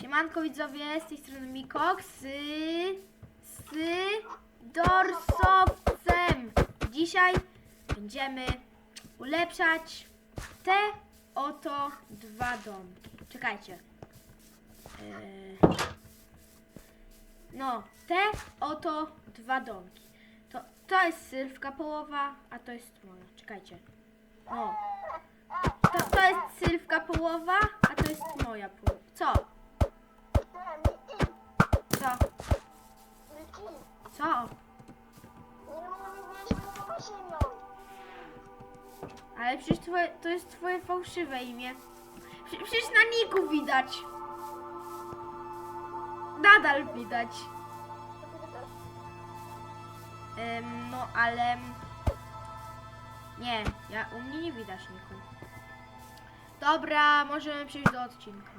Siemanko widzowie, z tej strony Mikok z, z dorsowcem. Dzisiaj będziemy ulepszać te oto dwa domki. Czekajcie. Eee, No, te oto dwa domki. To, to jest sylwka połowa, a to jest moja. Czekajcie. No. To, to jest sylwka połowa, a to jest moja połowa. Co? Co? Co? Ale przecież twoje, to jest twoje fałszywe imię. Prze- Przecież na niku widać. Nadal widać. Ym, no ale... Nie, ja, u mnie nie widać niku. Dobra, możemy przejść do odcinka.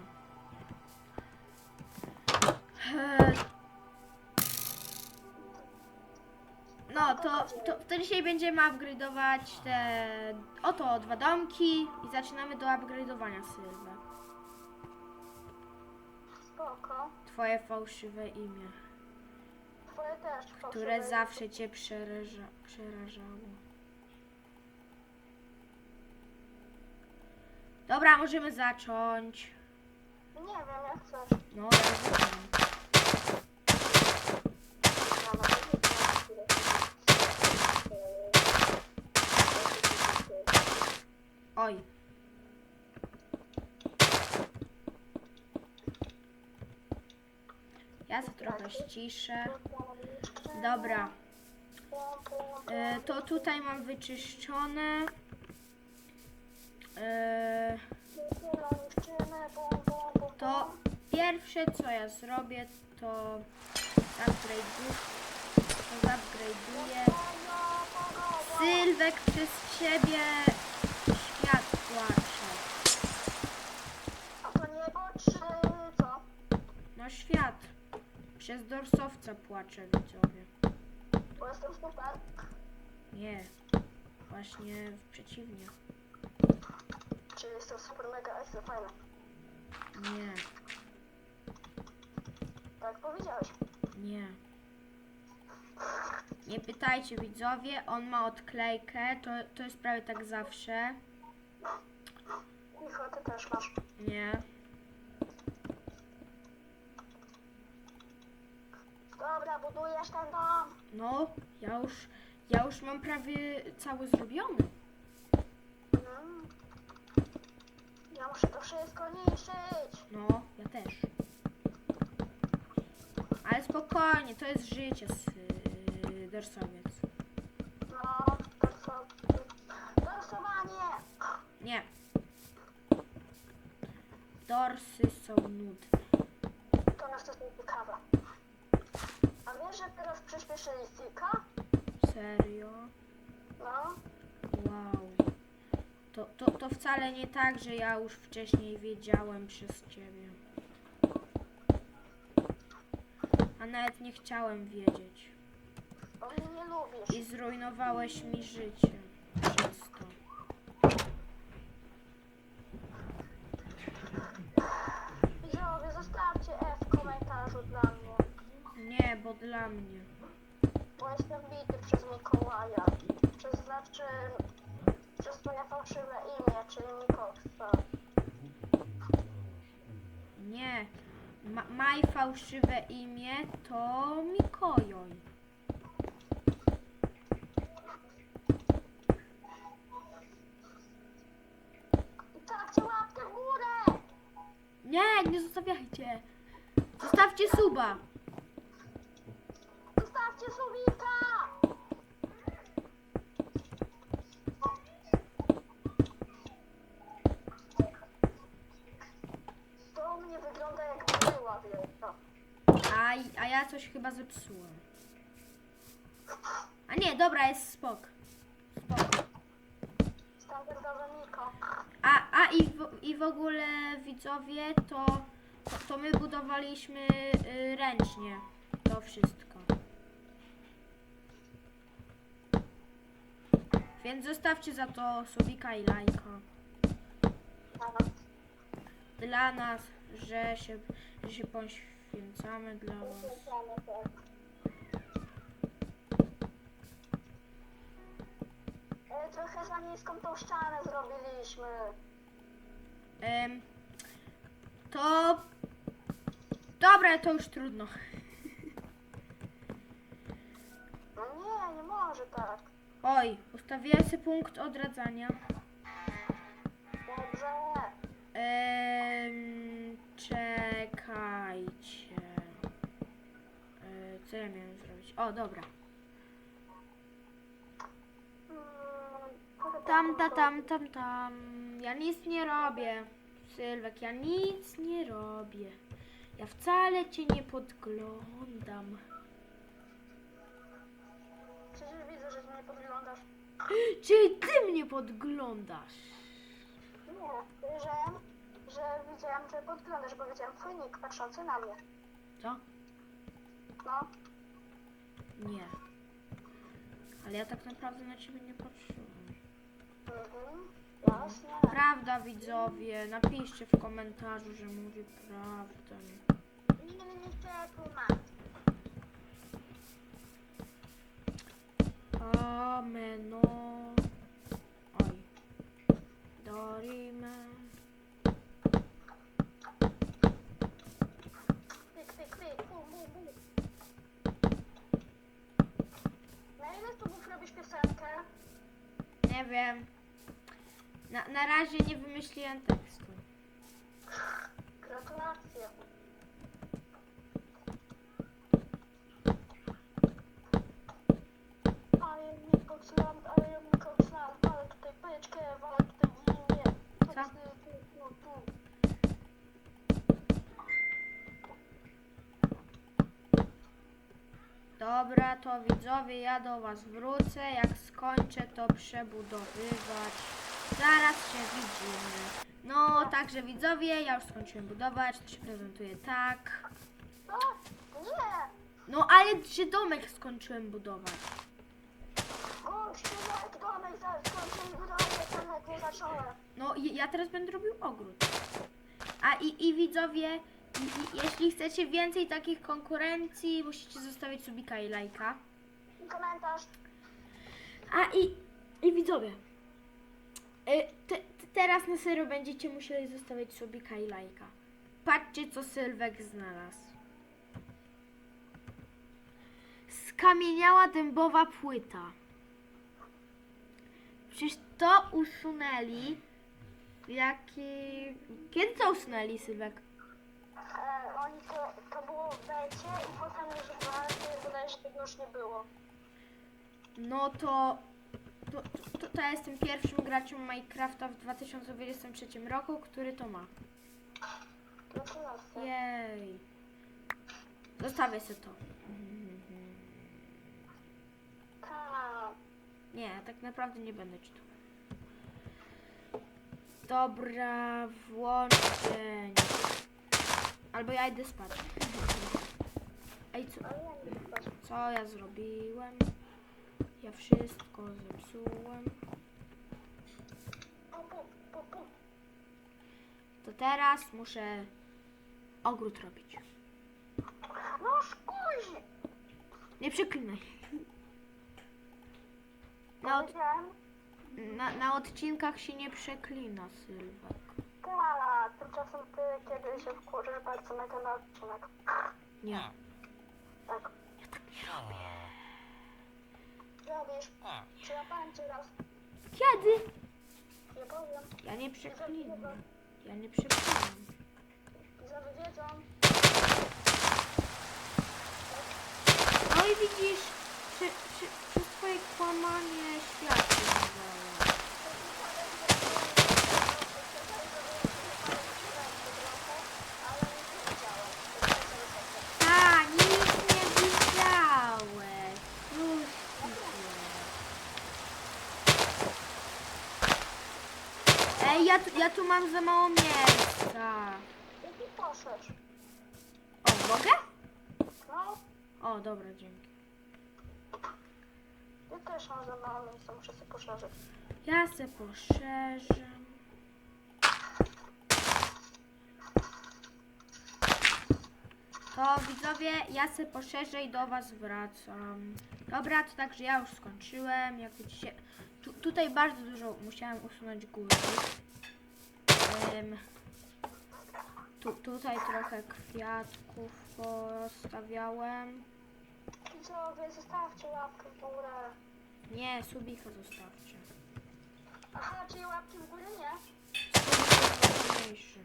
No, to, to, to dzisiaj będziemy upgrade'ować te oto dwa domki i zaczynamy do upgrade'owania Sylwę. Spoko. Twoje fałszywe imię, Twoje też które fałszywe. zawsze cię przeraża, przerażało. Dobra, możemy zacząć. Nie wiem, jak chcesz. No, ja zaczynam. Ja na razie nie mam chwilę. Oj. Ja to trochę ściszę. Dobra. E, to tutaj mam wyczyszczone. E, to pierwsze co ja zrobię to upgrade'uję. To upgrade'uję. Sylwek przez ciebie płacze. A to niebo czy co? No świat. Przez dorsowca płacze widzowie. Bo jestem super. Nie. Właśnie przeciwnie. Czy jestem super mega ekstra fajny? Nie. Tak powiedziałeś. Nie. Nie pytajcie widzowie, on ma odklejkę, to, to jest prawie tak zawsze. Michał, ty też masz. Nie. Dobra, budujesz ten dom. No, ja już, ja już mam prawie cały zrobiony. Mm. Ja muszę to wszystko niszczyć. No, ja też. Ale spokojnie, to jest życie z yy, dorsowiec. No, to co? Dorsowanie. Nie. Dorsy są nudne. To nas to jest ciekawe. A wiesz, że teraz przyspieszyli Sika? Serio? No. Wow. To, to, to wcale nie tak, że ja już wcześniej wiedziałem przez ciebie. A nawet nie chciałem wiedzieć. Bo mnie nie lubisz. I zrujnowałeś mi życie bo dla mnie. Bo jestem bity przez Mikołaja. Przez znaczy... Przez moje fałszywe imię, czyli Mikoksa. Nie. Ma, maj fałszywe imię to Mikołaj. I dajcie łapkę w górę! Nie, nie zostawiajcie. Zostawcie suba. Zostawcie subika! To u mnie wygląda jak była wielka. A, a ja coś chyba zepsułem. A nie, dobra, jest spok. Miko. A, a i, w, i w ogóle widzowie, to, to, to my budowaliśmy y, ręcznie to wszystko. Więc zostawcie za to subika i lajka. Dla nas że się, że się poświęcamy dla was. Tak. E, Trochę za niską tą ścianę zrobiliśmy. Em, to... Dobra, to już trudno. No nie, nie może tak. Oj, ustawiłem sobie punkt odradzania. Dobrze. Em, czekajcie. E, co ja miałem zrobić? O, dobra. Mm, Tam, ta, tam, tam, tam. Ja nic nie robię. Sylwek, ja nic nie robię. Ja wcale cię nie podglądam. Widzę, że ty nie podglądasz. Czyli ty mnie podglądasz. Nie, że, że widziałam, że podglądasz, bo widziałam twój nick patrzący na mnie. Co? No, Nie. Ale ja tak naprawdę na ciebie nie patrzyłem. mhm, jasne. Prawda, widzowie. Napiszcie w komentarzu, że mówię prawdę. Nie, nie chcę tłumaczyć. Rameno. Ay. Darime. Nevím, jak to. Nevím. Na, na razie nie wymyśliłem tekstu. Gratulacje. Kokslam, ale mi kokslam, ale tutaj pyczkę, ale tutaj ginie. Co? Tu, tu, tu. Dobra, to widzowie, ja do was wrócę. Jak skończę to przebudowywać. Zaraz się widzimy. No, także widzowie, ja już skończyłem budować. To się prezentuje tak. Nie! No, ale że domek skończyłem budować. Gościu, jak domek zaskoczył budować, to nawet nie zacząłem. No, ja teraz będę robił ogród. A i, i widzowie, i, i, jeśli chcecie więcej takich konkurencji, musicie zostawić subika i lajka. I komentarz. A i, i widzowie, y, te, te, teraz na serio będziecie musieli zostawić subika i lajka. Patrzcie, co Sylwek znalazł. Skamieniała dębowa płyta. Przecież to usunęli. Jaki... Kiedy to usunęli, Sylwek? E, oni to, to było w becie i potem już w walce wydaje się, że tego już nie było. No to, to, to, to ja jestem pierwszym graczem Minecrafta w 2023 roku, który to ma. Gratulacje. Jej. Zostawię sobie to. Tak. Nie, tak naprawdę nie będę czytał. Dobra, włączeń. Albo ja idę spać. Ej, co, co ja zrobiłem? Ja wszystko zepsułem. To teraz muszę ogród robić. No szkuzi! Nie przeklinaj. Na, od, na, na odcinkach się nie przeklina, Sylwek. tak, tymczasem ty kiedyś się wkurzysz bardzo na ten odcinek. Nie. Tak. Robisz. Czy ja powiem ci raz? Kiedy? Nie powiem. Ja nie przeklinam. Ja nie przeklinam. Widzowie wiedzą. No i widzisz, twoje kłamanie świat się nawala. A, nic nie widziałeś. Widzę. Ej, ja, tu- ja tu mam za mało miejsca. Jaki poszedł? O, mogę? No, O, dobra, dzięki. Też mam za mało miejsca, muszę sobie poszerzyć. Ja se poszerzę. To widzowie, ja se poszerzej do was wracam. Dobra, to także ja już skończyłem. Jak widzicie, tu, tutaj bardzo dużo musiałem usunąć góry. Em, tu, tutaj trochę kwiatków postawiałem. Widzowie, zostawcie łapkę w górę. Nie, subika zostawcie. Aha, czyli łapki w górę nie? Ważniejszy.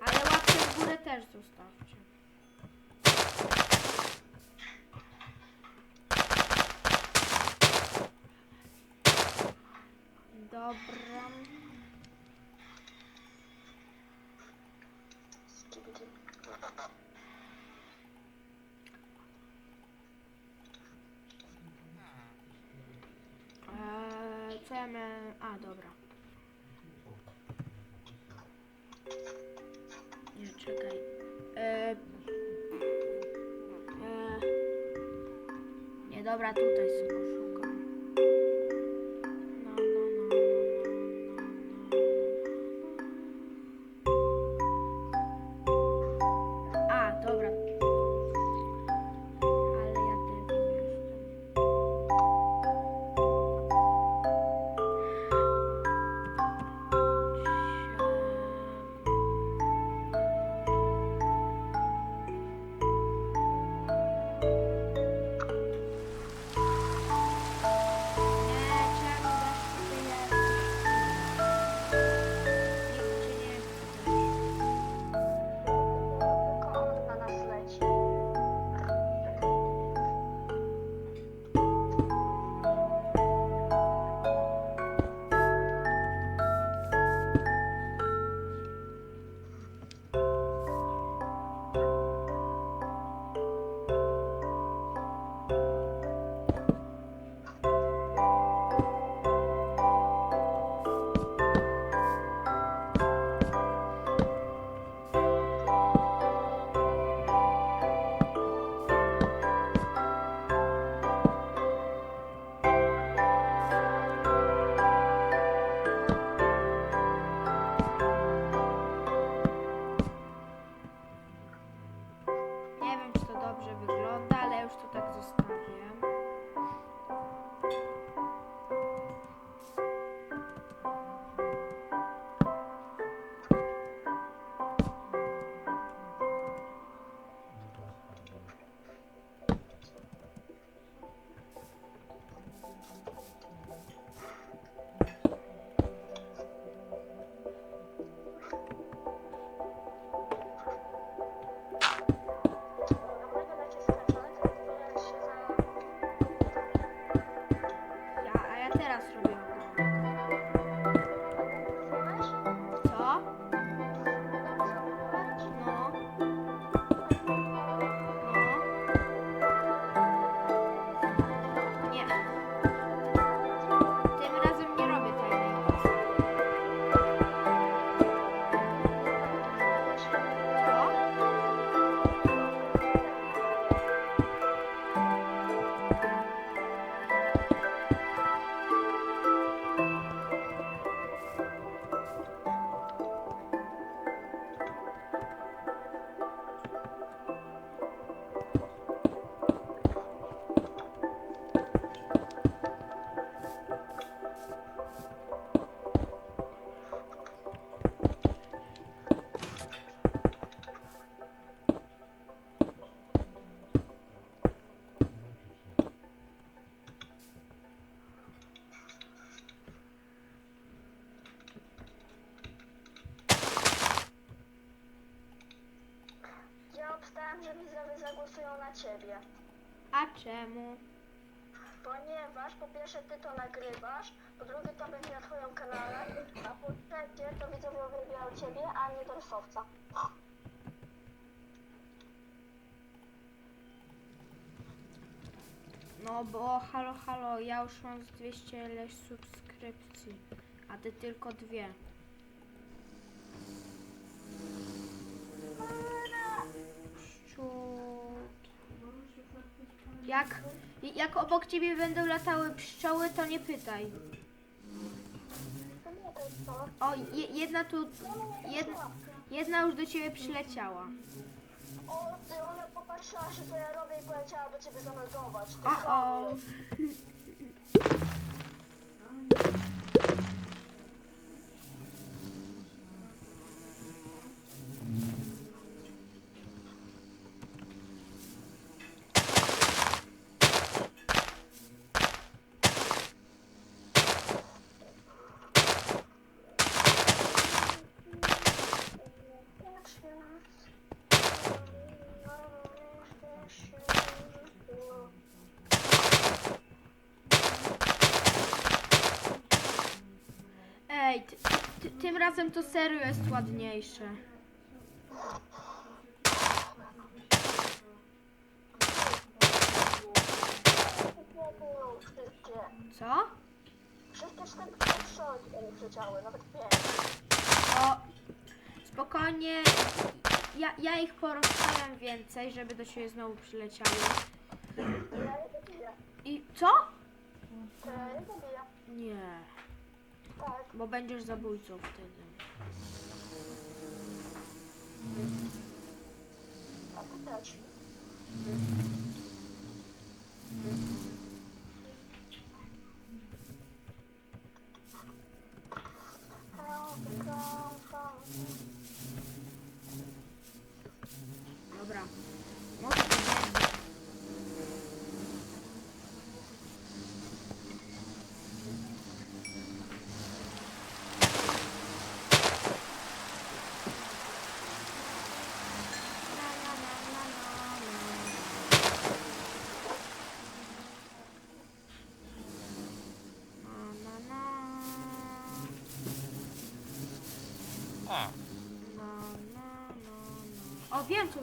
Ale łapkę w górę też zostawcie. Dobra. Eee, A, dobra. Nie, czekaj. Eee, eee, nie, dobra, tutaj sobie zagłosują na ciebie. A czemu? Ponieważ po pierwsze ty to nagrywasz, po drugie to będzie na twoim kanale, a po trzecie to widzowie uwielbiają ciebie, a nie dorsowca. No bo halo, halo, ja już mam z 200 ileś subskrypcji, a ty tylko dwie. Pszczółki. Jak, jak obok ciebie będą latały pszczoły, to nie pytaj. O, je, jedna tu, jedna, jedna już do ciebie przyleciała. O, ty, ona popatrzyła się, co ja robię i poleciała do ciebie zameldować. Ty O, o. chamie. Ej, ty, ty, tym razem to serio jest ładniejsze. Co? wszystkie do mnie przeciały, nawet pięć. O, spokojnie. Ja, ja ich porozstawiam więcej, żeby do ciebie znowu przyleciały. I co? Nie. Bo będziesz zabójcą wtedy. A ty. Dobra. Może to będzie. La, la, la, la, la, la. Na, na, na. Na, na, na, na. O, wiem, co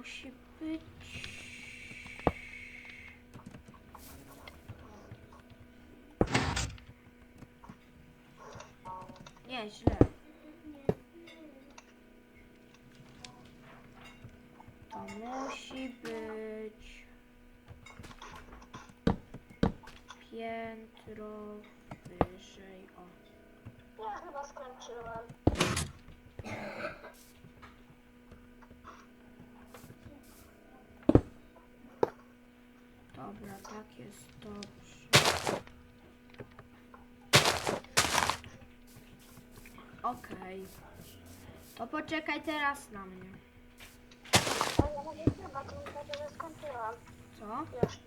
musi być. Nie, źle. To musi być piętro wyżej. O. Ja chyba skończyłem. Dobra, tak jest dobrze. Okej. To poczekaj teraz na mnie. A ja mówię chyba, to myślę, że skończyłam. Co? Już,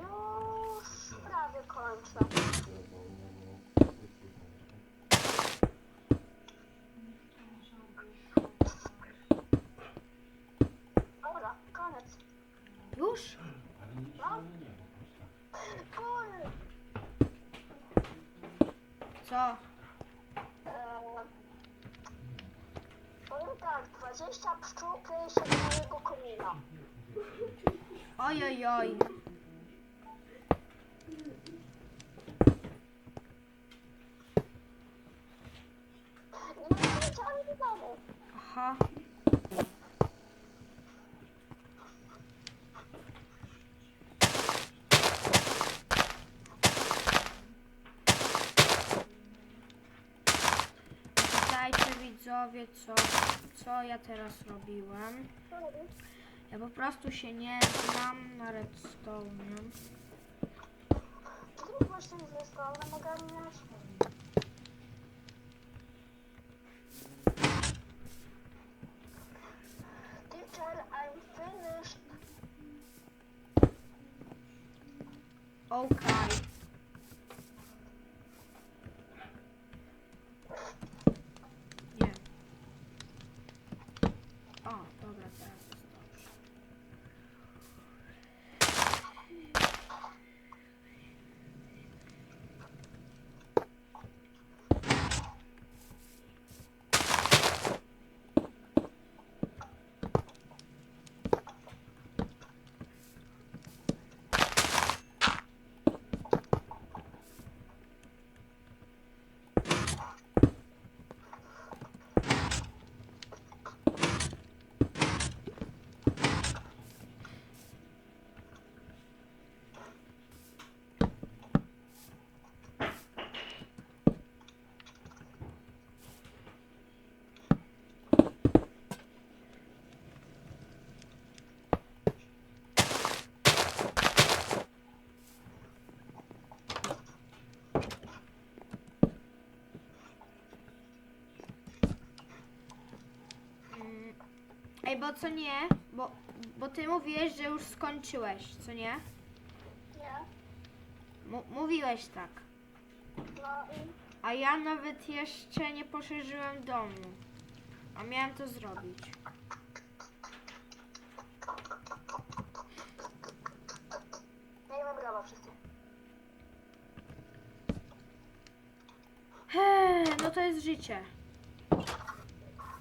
już prawie kończę. Dobra, koniec. Już? No. Koniec. Co? Eee, powiem tak, 20 pszczół kryje się do mojego komina. Oj, oj, oj. Nie przyleciały do domu. Aha. Witajcie widzowie, co, co ja teraz robiłem. Ja po prostu się nie znam na redstone. Zrób właśnie z listowem, mogę mieć. Okej. Nie. O, dobra, teraz jest dobrze. Mm, Ej, bo co nie? Bo, bo ty mówiłeś, że już skończyłeś, co nie? Nie? M- mówiłeś tak. No i A ja nawet jeszcze nie poszerzyłem domu. A miałem to zrobić. miejmy brawa wszyscy. Hej, no to jest życie.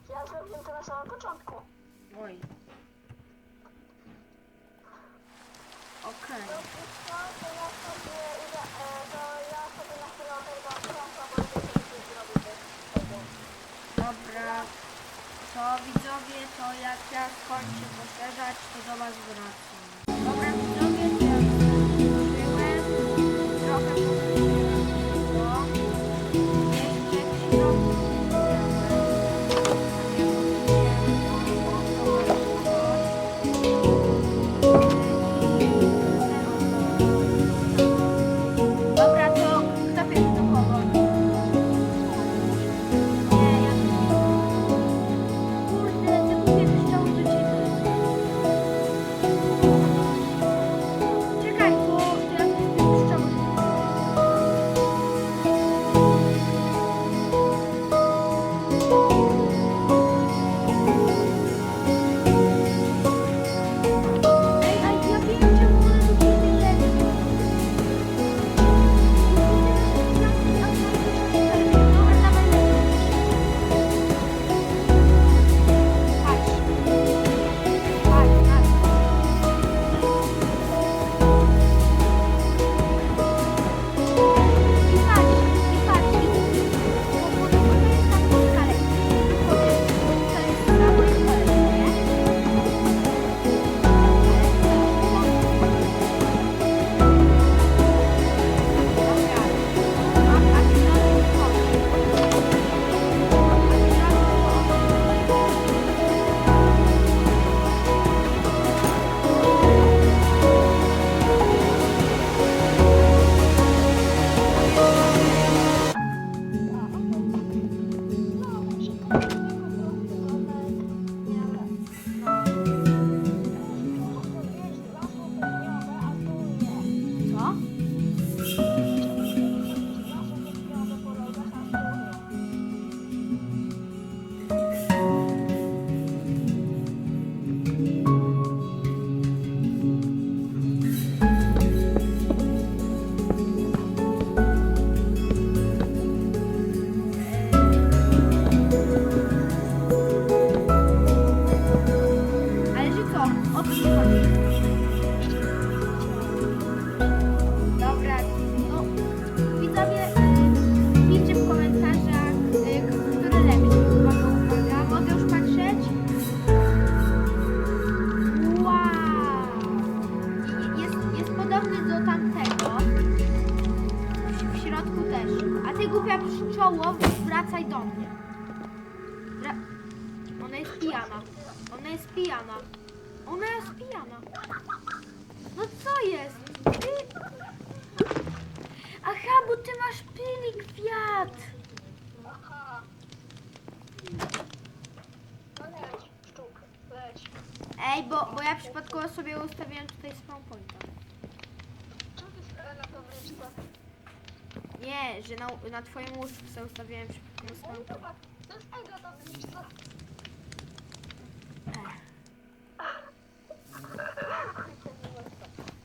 Ja zrobiłem to na samym początku. Oj. Okej. No co, to to ja bo. Dobra. To widzowie, to jak ja skończę poszerzać, to do was wracam. Dobra widzowie, to ja. Trochę bo, ja przypadkowo sobie ustawiłem tutaj spawn pointa. Nie, że na, na twoim łóżku sobie ustawiłem.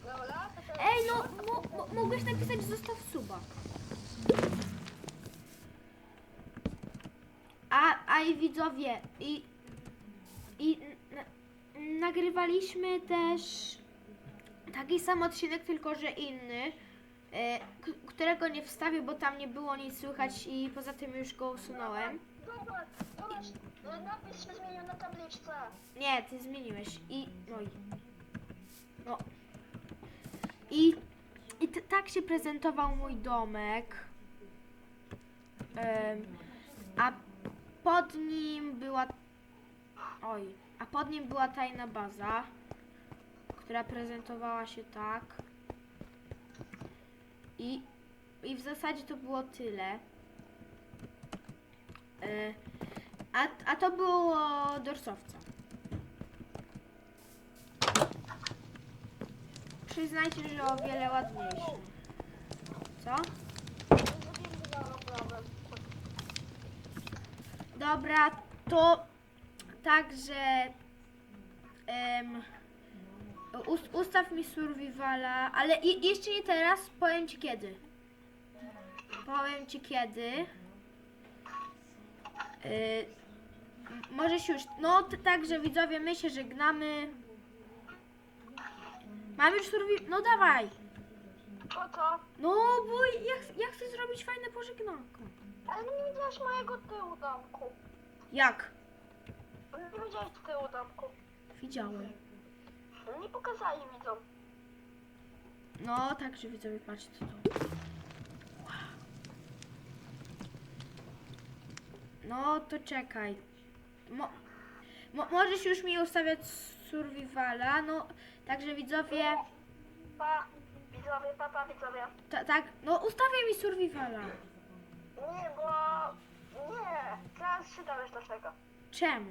Dobra, to teraz... Ej, no, mo, mo, mogłeś napisać zostaw suba. A, a i widzowie, i, i nagrywaliśmy też taki sam odcinek, tylko że inny, e, którego nie wstawię, bo tam nie było nic słychać i poza tym już go usunąłem. Zobacz, zobacz, napis się zmienił. Nie, ty zmieniłeś. I. No i. I. I tak się prezentował mój domek. Em, a pod nim była. Oj. A pod nim była tajna baza, która prezentowała się tak. I. I w zasadzie to było tyle. E, a, a to było dorsowca. Przyznajcie, że o wiele ładniejszy. Co? Dobra, to także em, us, ustaw mi survivala, ale i, jeszcze nie teraz, powiem ci kiedy. Powiem ci kiedy. Y, m- możesz już, no t- także widzowie, my się żegnamy. Mam już survival, no dawaj. Po co? No, bo ja, ch- ja chcę zrobić fajne pożegnanko. Ale nie widziałeś mojego tyłu domku. Jak? Nie widziałeś tyłu domku. Widziałem. Nie pokazali widzom. No, także widzowie, patrzcie co to. No, to czekaj. Mo, mo, możesz już mi ustawiać survivala, no, także widzowie, Pa, widzowie, papa, widzowie. ta, tak, no ustawiaj mi survivala. Nie, bo... Nie, teraz się dowiesz dlaczego. Czemu?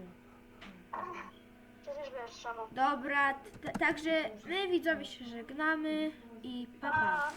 Przecież wiesz. Dobra, t- także my widzowie się żegnamy i pa. Pa.